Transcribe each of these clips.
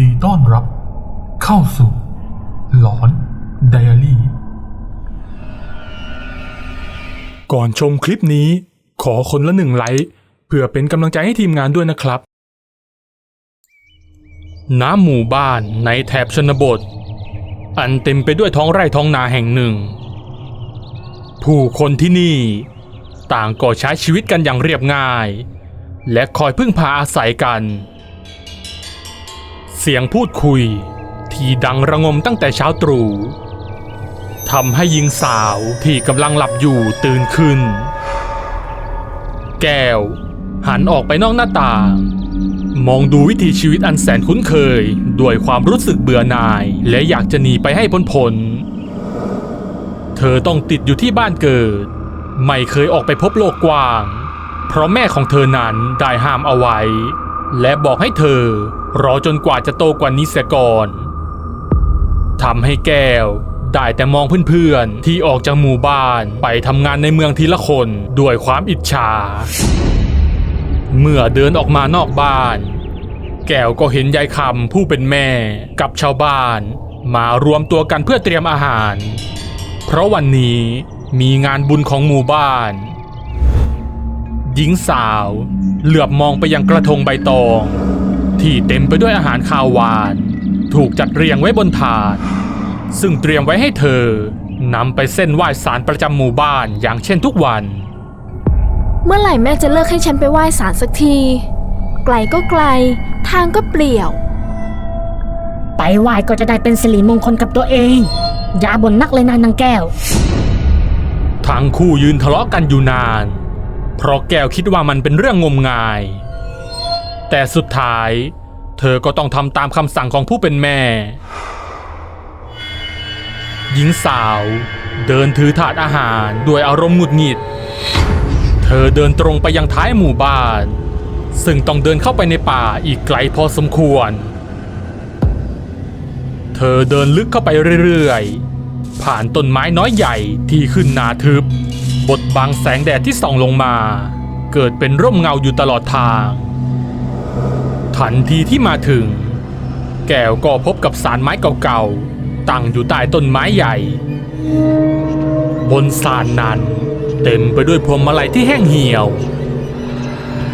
ดีต้อนรับ เข้าสู่หลอนไดอารี่ ก่อนชมคลิปนี้ ขอคนละหนึ่งไลค์เพื่อเป็นกำลังใจให้ทีมงานด้วยนะครับน้ำหมู่บ้านในแถบชนบท อันเต็มไปด้วยท้องไร่ท้องนาแห่งหนึ่ง ผู้คนที่นี่ ต่างก็ใช้ชีวิตกันอย่างเรียบง่าย และคอยพึ่งพาอาศัยกัน เสียงพูดคุย ที่ดังระงมตั้งแต่เช้าตรู่ทำให้หญิงสาวที่กำลังหลับอยู่ตื่นขึ้น แก้ว หันออกไปนอกหน้าต่าง มองดูวิถีชีวิตอันแสนคุ้นเคย ด้วยความรู้สึกเบื่อหน่าย และอยากจะหนีไปให้พ้นพ้นเธอต้องติดอยู่ที่บ้านเกิด ไม่เคยออกไปพบโลกกว้าง เพราะแม่ของเธอนั้นได้ห้ามเอาไว้ และบอกให้เธอ รอจนกว่าจะโตกว่านี้เสียก่อนทำให้แก้ว ได้แต่มองเพื่อนๆ ที่ออกจากหมู่บ้านไปทำงานในเมืองทีละคนด้วยความอิจฉา เมื่อเดินออกมานอกบ้าน แก้วก็เห็นยายคำผู้เป็นแม่กับชาวบ้านมารวมตัวกันเพื่อเตรียมอาหาร เพราะวันนี้มีงานบุญของหมู่บ้าน หญิงสาว เหลือบมองไปยังกระทงใบตอง ที่เต็มไปด้วยอาหารคาวหวาน ถูกจัดเรียงไว้บนถาด ซึ่งเตรียมไว้ให้เธอนำไปเส้นไหว้สารประจำหมู่บ้านอย่างเช่นทุกวัน เมื่อไหร่แม่จะเลิกให้ฉันไปไหว้ศาลสักที ไกลก็ไกล ทางก็เปลี่ยว ไปไหว้ก็จะได้เป็นสิริมงคลกับตัวเอง อย่าบ่นนักเลยนะนางแก้ว ทั้งคู่ยืนทะเลาะกันอยู่นาน เพราะแก้วคิดว่ามันเป็นเรื่องงมงาย แต่สุดท้าย เธอก็ต้องทำตามคำสั่งของผู้เป็นแม่ หญิงสาว เดินถือถาดอาหารด้วยอารมณ์หงุดหงิด เธอเดินตรงไปยังท้ายหมู่บ้าน ซึ่งต้องเดินเข้าไปในป่าอีกไกลพอสมควร เธอเดินลึกเข้าไปเรื่อยๆ ผ่านต้นไม้น้อยใหญ่ที่ขึ้นหนาทึบบดบังแสงแดดที่ส่องลงมา เกิดเป็นร่มเงาอยู่ตลอดทาง ทันทีที่มาถึง แก้วก็พบกับสารไม้เก่าๆ ตั้งอยู่ใต้ต้นไม้ใหญ่ บนสารนั้นเต็มไปด้วยพวงมาลัยที่แห้งเหี่ยว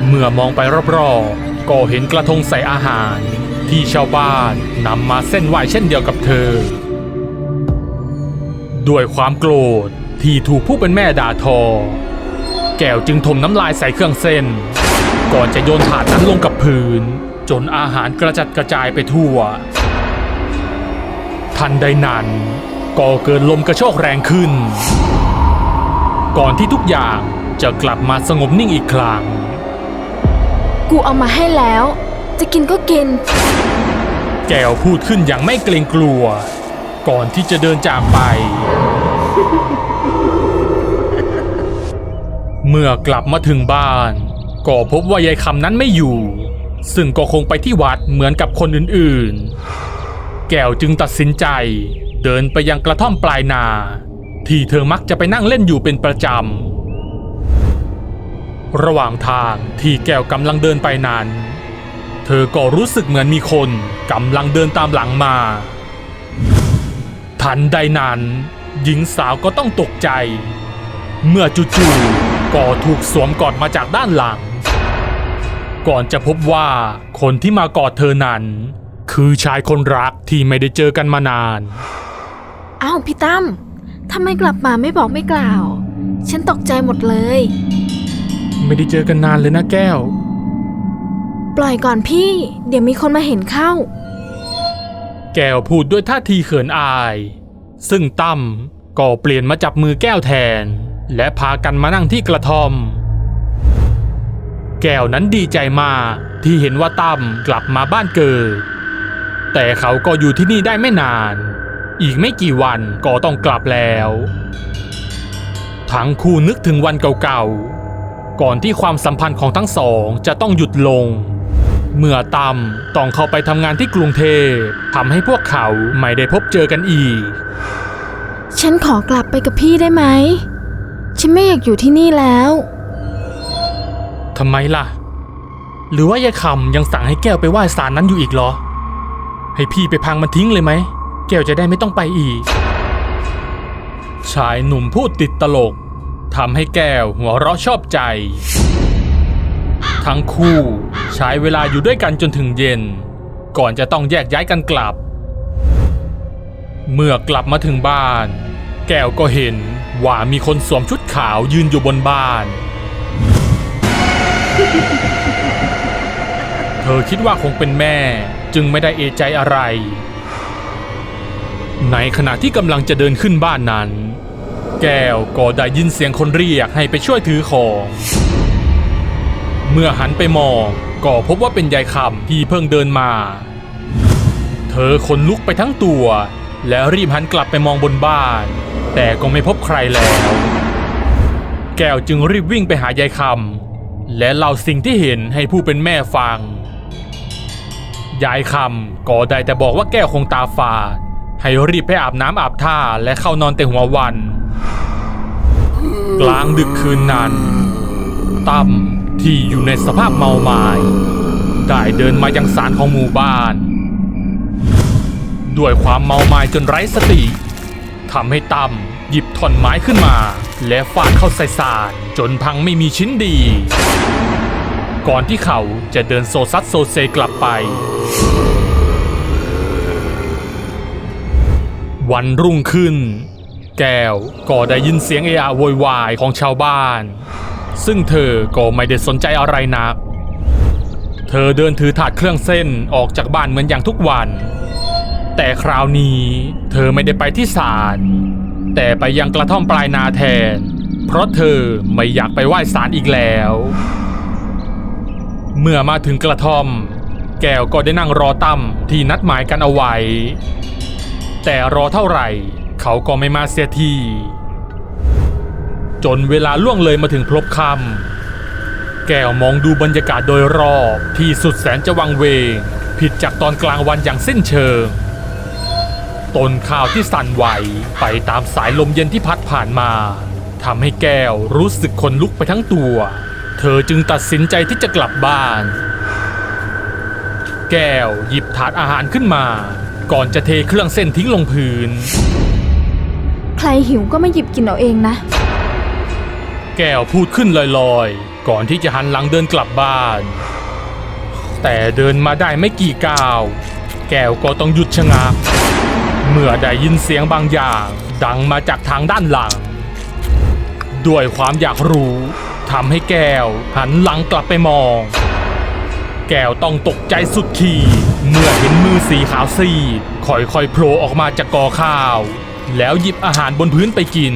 เมื่อมองไปรอบๆ ก็เห็นกระทงใส่อาหาร ที่ชาวบ้านนำมาเส้นไหวเช่นเดียวกับเธอ ด้วยความโกรธที่ถูกผู้เป็นแม่ด่าทอ แก้วจึงถมน้ำลายใส่เครื่องเส้น ก่อนจะโยนถาดนั้นลงกับพื้น จนอาหารกระจัดกระจายไปทั่ว ทันใดนั้นก็เกิดลมกระโชกแรงขึ้น ก่อนที่ทุกอย่างจะกลับมาสงบนิ่งอีกครั้ง กูเอามาให้แล้ว จะกินก็กิน แก้วพูดขึ้นอย่างไม่เกรงกลัว ก่อนที่จะเดินจากไป เมื่อกลับมาถึงบ้าน ก็พบว่ายายคำนั้นไม่อยู่ ซึ่งก็คงไปที่วัดเหมือนกับคนอื่นๆ แก้วจึงตัดสินใจ เดินไปยังกระท่อมปลายนา ที่เธอมักจะไปนั่งเล่นอยู่เป็นประจำ ระหว่างทางที่แก้วกำลังเดินไปนั้น เธอก็รู้สึกเหมือนมีคนกำลังเดินตามหลังมา ทันใดนั้น หญิงสาวก็ต้องตกใจ เมื่อจู่ๆก็ถูกสวมกอดมาจากด้านหลัง ก่อนจะพบว่าคนที่มากอดเธอนั้น คือชายคนรักที่ไม่ได้เจอกันมานาน อ้าวพี่ตั้มทำไมกลับมาไม่บอกไม่กล่าว ฉันตกใจหมดเลย ไม่ได้เจอกันนานเลยนะแก้ว ปล่อยก่อนพี่ เดี๋ยวมีคนมาเห็นเข้า แก้วพูดด้วยท่าทีเขินอาย ซึ่งตั้มก็เปลี่ยนมาจับมือแก้วแทน และพากันมานั่งที่กระท่อม แก้วนั้นดีใจมากที่เห็นว่าตั้มกลับมาบ้านเกิด แต่เขาก็อยู่ที่นี่ได้ไม่นาน อีกไม่กี่วันก็ต้องกลับแล้ว ทั้งคู่นึกถึงวันเก่าๆ ก่อนที่ความสัมพันธ์ของทั้งสองจะต้องหยุดลง เมื่อตั้มต้องเข้าไปทำงานที่กรุงเทพทำให้พวกเขาไม่ได้พบเจอกันอีก ฉันขอกลับไปกับพี่ได้ไหม ฉันไม่อยากอยู่ที่นี่แล้ว ทำไมล่ะ หรือว่ายายคำยังสั่งให้แก้วไปไหว้ศาลนั้นอยู่อีกเหรอ ให้พี่ไปพังมันทิ้งเลยไหม แก้วจะได้ไม่ต้องไปอีก ชายหนุ่มพูดติดตลกทำให้แก้วหัวเราะชอบใจ ทั้งคู่ใช้เวลาอยู่ด้วยกันจนถึงเย็น ก่อนจะต้องแยกย้ายกันกลับ เมื่อกลับมาถึงบ้าน แก้วก็เห็นว่ามีคนสวมชุดขาวยืนอยู่บนบ้าน เธอคิดว่าคงเป็นแม่จึงไม่ได้เอะใจอะไร ในขณะที่กำลังจะเดินขึ้นบ้านนั้น แก้วก็ได้ยินเสียงคนเรียกให้ไปช่วยถือของ เมื่อหันไปมองก็พบว่าเป็นยายคำที่เพิ่งเดินมา เธอขนลุกไปทั้งตัว แล้วรีบหันกลับไปมองบนบ้าน แต่ก็ไม่พบใครแล้ว แก้วจึงรีบวิ่งไปหายายคำ และเล่าสิ่งที่เห็นให้ผู้เป็นแม่ฟัง ยายคำก็ได้แต่บอกว่าแก้วคงตาฝาด ให้รีบไปอาบน้ำอาบท่าและเข้านอนแต่หัววัน กลางดึกคืนนั้นตั้มที่อยู่ในสภาพเมาไมา้ได้เดินมายังศาลของหมู่บ้าน ด้วยความเมาไม้จนไร้สติทำให้ตั้มหยิบท่อนไม้ขึ้นมา และฟาดเข้าใส่ศาลจนพังไม่มีชิ้นดี ก่อนที่เขาจะเดินโซซัดโซเซกลับไป วันรุ่งขึ้น แก้วก็ได้ยินเสียงเอะอะโวยวายของชาวบ้าน ซึ่งเธอก็ไม่ได้สนใจอะไรนัก เธอเดินถือถาดเครื่องเส้นออกจากบ้านเหมือนอย่างทุกวัน แต่คราวนี้เธอไม่ได้ไปที่ศาล แต่ไปยังกระท่อมปลายนาแทน เพราะเธอไม่อยากไปไหว้ศาลอีกแล้ว เมื่อมาถึงกระท่อม แก้วก็ได้นั่งรอตั้มที่นัดหมายกันเอาไว้ แต่รอเท่าไหร่ เขาก็ไม่มาเสียที จนเวลาล่วงเลยมาถึงพลบค่ำแก้วมองดูบรรยากาศโดยรอบที่สุดแสนจะวังเวงผิดจากตอนกลางวันอย่างสิ้นเชิง ต้นข้าวที่สั่นไหวไปตามสายลมเย็นที่พัดผ่านมาทำให้แก้วรู้สึกขนลุกไปทั้งตัว เธอจึงตัดสินใจที่จะกลับบ้าน แก้วหยิบถาดอาหารขึ้นมา ก่อนจะเทเครื่องเส้นทิ้งลงพื้น ใครหิวก็ไม่หยิบกินเอาเองนะ แก้วพูดขึ้นลอยๆ ก่อนที่จะหันหลังเดินกลับบ้าน แต่เดินมาได้ไม่กี่ก้าว แก้วก็ต้องหยุดชะงัก เมื่อได้ยินเสียงบางอย่าง ดังมาจากทางด้านหลัง ด้วยความอยากรู้ทำให้แก้วหันหลังกลับไปมอง แก้วต้องตกใจสุดขีดเมื่อเห็นมือสีขาวซีดค่อยๆโผล่ออกมาจากกอข้าว แล้วหยิบอาหารบนพื้นไปกิน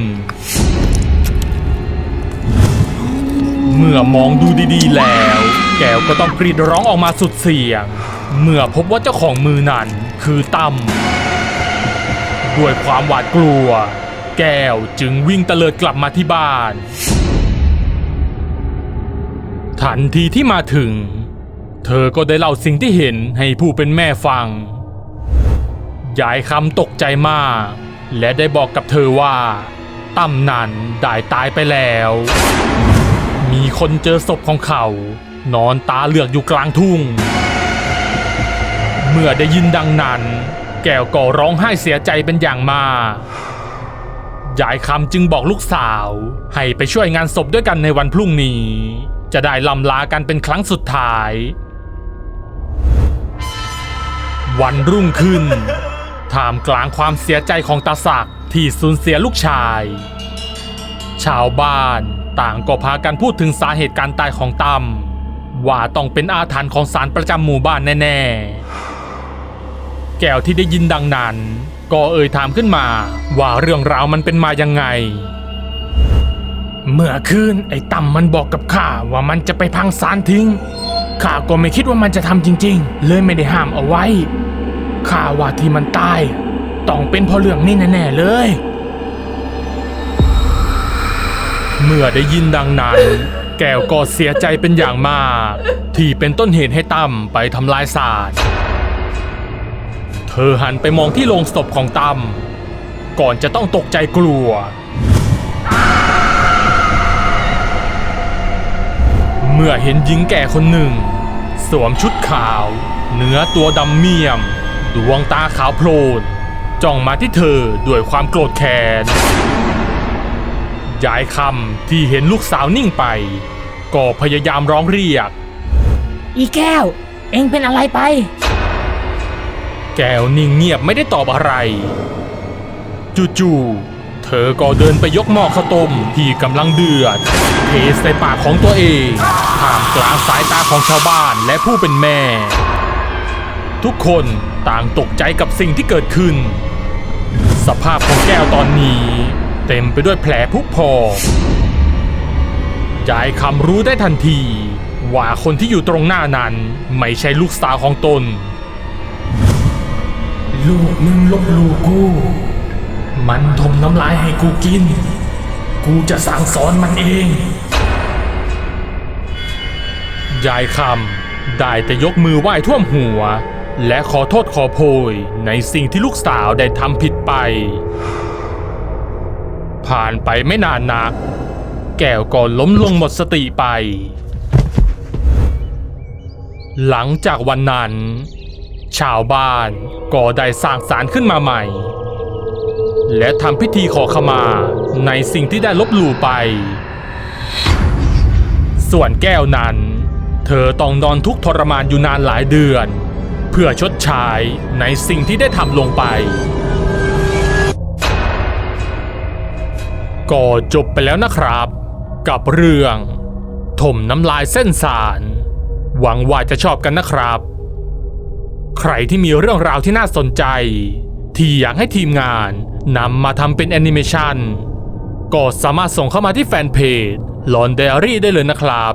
เมื่อมองดูดีๆแล้ว แก้วก็ต้องกรีดร้องออกมาสุดเสียง เมื่อพบว่าเจ้าของมือนั้นคือตั้ม ด้วยความหวาดกลัว แก้วจึงวิ่งเตลิดกลับมาที่บ้าน ทันทีที่มาถึง เธอก็ได้เล่าสิ่งที่เห็นให้ผู้เป็นแม่ฟัง ยายคำตกใจมาก และได้บอกกับเธอว่าตั้มนั้นได้ตายไปแล้ว มีคนเจอศพของเขา นอนตาเหลือกอยู่กลางทุ่ง เมื่อได้ยินดังนั้น แก้วก็ร้องไห้เสียใจเป็นอย่างมากยายคำจึงบอกลูกสาว ให้ไปช่วยงานศพด้วยกันในวันพรุ่งนี้ จะได้ลำลากันเป็นครั้งสุดท้าย วันรุ่งขึ้นท่ามกลางความเสียใจของตาศักดิ์ที่สูญเสียลูกชาย ชาวบ้านต่างก็พากันพูดถึงสาเหตุการตายของตั้มว่าต้องเป็นอาถรรพ์ของสารประจำหมู่บ้านแน่ๆ แก้วที่ได้ยินดังนั้น ก็เอ่ยถามขึ้นมาว่าเรื่องราวมันเป็นมายังไง เมื่อคืนไอ้ตั้มมันบอกกับข้าว่ามันจะไปพังสารทิ้งข้าก็ไม่คิดว่ามันจะทำจริง ๆ เลยไม่ได้ห้ามเอาไว้ข้าว่าที่มันตาย ต้องเป็นเพราะเรื่องนี้แน่ๆเลย เมื่อได้ยินดังนั้น แก้วก็เสียใจเป็นอย่างมาก ที่เป็นต้นเหตุให้ตั้มไปทำลายศาสตร์ เธอหันไปมองที่โลงศพของตั้มก่อนจะต้องตกใจกลัว เมื่อเห็นหญิงแก่คนหนึ่ง สวมชุดขาว เนื้อตัวดำเมี่ยม ดวงตาขาวโพลนจ้องมาที่เธอด้วยความโกรธแค้นยายคำที่เห็นลูกสาวนิ่งไป ก็พยายามร้องเรียก อีแก้ว เอ็งเป็นอะไรไป แก้วนิ่งเงียบไม่ได้ตอบอะไร จู่ๆ เธอก็เดินไปยกหม้อข้าวต้มที่กำลังเดือด เทใส่ปากของตัวเองท่ามกลางสายตาของชาวบ้านและผู้เป็นแม่ ทุกคนต่างตกใจกับสิ่งที่เกิดขึ้น สภาพของแก้วตอนนี้ เต็มไปด้วยแผลผุพองยายคำรู้ได้ทันที ว่าคนที่อยู่ตรงหน้านั้นไม่ใช่ลูกสาวของตน ลูกมึงลบลูกู มันทมน้ำลายให้กูกิน กูจะสั่งสอนมันเอง ยายคำได้แต่ยกมือไหว้ท่วมหัว และขอโทษขอโพยในสิ่งที่ลูกสาวได้ทำผิดไป ผ่านไปไม่นานนัก แก้วก็ล้มลงหมดสติไป หลังจากวันนั้น ชาวบ้านก็ได้สร้างศาลขึ้นมาใหม่ และทำพิธีขอขมาในสิ่งที่ได้ลบหลู่ไป ส่วนแก้วนั้น เธอต้องนอนทุกทรมานอยู่นานหลายเดือน เพื่อชดใช้ในสิ่งที่ได้ทำลงไปก็จบไปแล้วนะครับ กับเรื่อง ถมน้ำลายเส้นสาร หวังว่าจะชอบกันนะครับ ใครที่มีเรื่องราวที่น่าสนใจ ที่อยากให้ทีมงานนำมาทำเป็นแอนิเมชันก็สามารถส่งเข้ามาที่แฟนเพจลอนเดอรี่ได้เลยนะครับ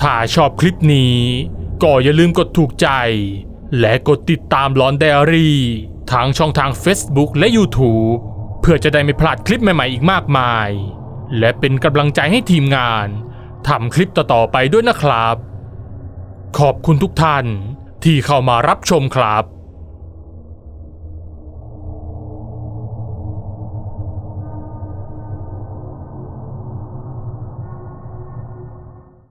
ถ้าชอบคลิปนี้ ก็อย่าลืมกดถูกใจ และกดติดตามลอนเดอรี่ทางช่องทาง Facebook และ YouTube เพื่อจะได้ไม่พลาดคลิปใหม่ๆอีกมากมาย และเป็นกำลังใจให้ทีมงานทำคลิปต่อๆไปด้วยนะครับ ขอบคุณทุกท่าน ที่เข้ามารับชมครับ